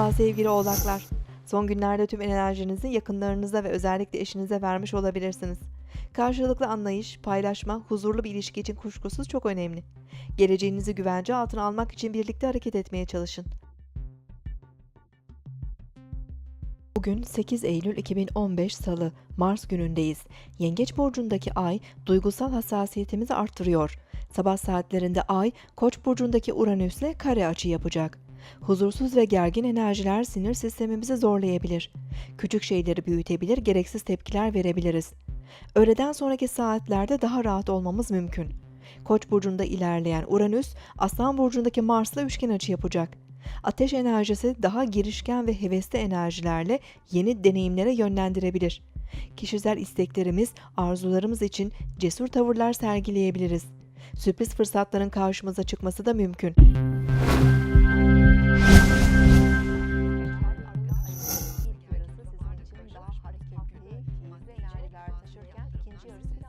Merhaba sevgili oğlaklar. Son günlerde tüm enerjinizi yakınlarınıza ve özellikle eşinize vermiş olabilirsiniz. Karşılıklı anlayış, paylaşma, huzurlu bir ilişki için kuşkusuz çok önemli. Geleceğinizi güvence altına almak için birlikte hareket etmeye çalışın. Bugün 8 Eylül 2015 Salı, Mars günündeyiz. Yengeç burcundaki ay duygusal hassasiyetimizi arttırıyor. Sabah saatlerinde ay Koç burcundaki Uranüs'le kare açı yapacak. Huzursuz ve gergin enerjiler sinir sistemimizi zorlayabilir. Küçük şeyleri büyütebilir, gereksiz tepkiler verebiliriz. Öğleden sonraki saatlerde daha rahat olmamız mümkün. Koç burcunda ilerleyen Uranüs, Aslan burcundaki Mars'la üçgen açı yapacak. Ateş enerjisi daha girişken ve hevesli enerjilerle yeni deneyimlere yönlendirebilir. Kişisel isteklerimiz, arzularımız için cesur tavırlar sergileyebiliriz. Sürpriz fırsatların karşımıza çıkması da mümkün. Cheers.